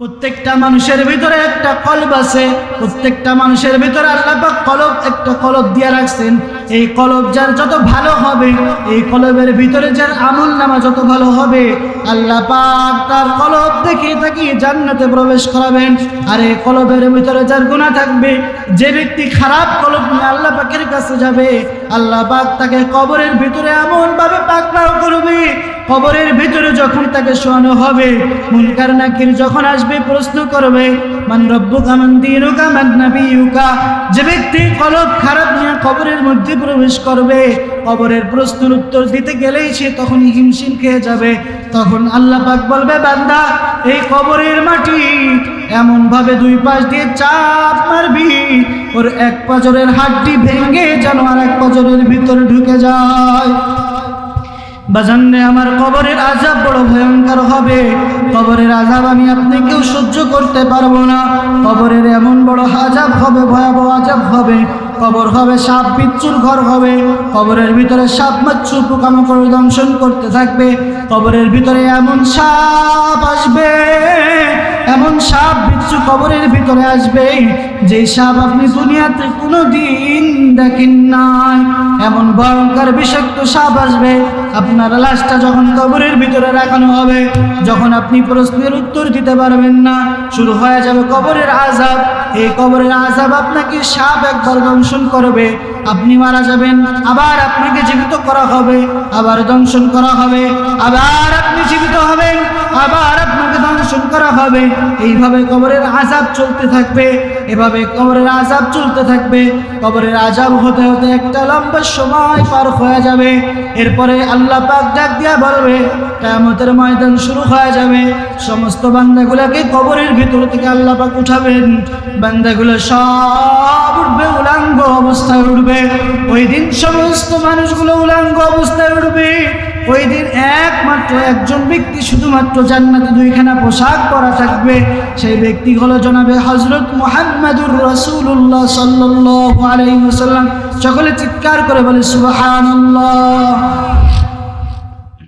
প্রত্যেকটা মানুষের ভিতরে একটা কলব আছে, প্রত্যেকটা মানুষের ভিতরে আল্লাহ পাক কলব, একটা কলব দিয়ে রাখছেন। এই কলব যার যত ভালো হবে, এই কলবের ভিতরে যার আমল নামা যত ভালো হবে, আল্লাহ পাক তার কলব দেখে তাকিয়ে জান্নাতে প্রবেশ করাবেন। আর এই কলবের ভিতরে যার গুণা থাকবে, যে ব্যক্তি খারাপ কলব নিয়ে আল্লাহ পাকের কাছে যাবে, আল্লাহ পাক তাকে কবরের ভিতরে এমন ভাবে পাকড়াও করবে, কবরের ভিতরে যখন তাকে শোয়ানো হবে, মুনকার নাকির যখন আসবে প্রশ্ন করবে মান রব্বুকা মান দিনুকা মান নাবিয়ুকা। যে ব্যক্তি কলব খারাপ নিয়ে কবরের মধ্যে প্রবেশ করবে, কবরের প্রশ্নের উত্তর দিতে গেলেই সে তখন হিমশিম খেয়ে যাবে। তখন আল্লাহ পাক বলবে, বান্দা, এই কবরের মাটি এমন ভাবে দুই পাশ দিয়ে চাপ মারবি, ওর এক পাজরের হাড্ডি ভেঙে যেন আর এক পাজরের ভিতরে ঢুকে যায়। বাজান্নে আমার কবরের আজাব বড় ভয়ঙ্কর হবে। কবরের আজাব আমি আপনি কেউ করতে পারব না। কবরের এমন বড় আজাব হবে, ভয়াবহ আজাব হবে। কবর হবে সাপ বিচ্ছুর ঘর হবে। কবরের ভিতরে সাপ মাচ্ছু পোকামাকড় দংশন করতে থাকবে। কবরের ভিতরে এমন সাপ আসবে, এমন সাপ বিচ্ছু কবরের ভিতরে আসবে। যে সাপ আপনি দুনিয়াতে কোনো দিন দেখেন নাই। এমন ভয়ঙ্কর বিষাক্ত সাপ আসবে। আপনার লাশটা যখন কবরের ভিতরে রাখানো হবে, যখন আপনি প্রশ্নের উত্তর দিতে পারবেন না, শুরু হয়ে যাবে কবরের আজাব এই কবরের আজাব আপনাকে সাপ একবার দংশন করবে। আপনি মারা যাবেন, আবার আপনাকে জীবিত করা হবে, আবার দংশন করা হবে, আবার আপনি জীবিত হবেন, আবার দংশন করা হবে। এইভাবে কবরের আজাব চলতে থাকবে। এভাবে কবরের আজাব চলতে থাকবে। কবরের আজাব হতে হতে একটা লম্বা সময় পার হয়ে যাবে। এরপরে আল্লাহ পাক ডাক দিয়া বলবে কেমতের ময়দান শুরু হয়ে যাবে। সমস্ত বান্দাগুলোকে কবরের ভিতর থেকে আল্লাহ পাক উঠাবেন। বান্দাগুলো সব উঠবে, উলাঙ্গ অবস্থায় উঠবে। ওই দিন সমস্ত মানুষগুলো উলাঙ্গ অবস্থায় উঠবে ওই দিন একমাত্র একজন ব্যক্তি শুধুমাত্র জান্নাতে দুইখানা পোশাক পরা থাকবে, সেই ব্যক্তি হলো জনাবে হজরত মোহাম্মদুর রসুল্লাহ সাল্লাহ আলাইসাল্লাম সকলে চিৎকার করে বলে, সুবহানাল্লাহ।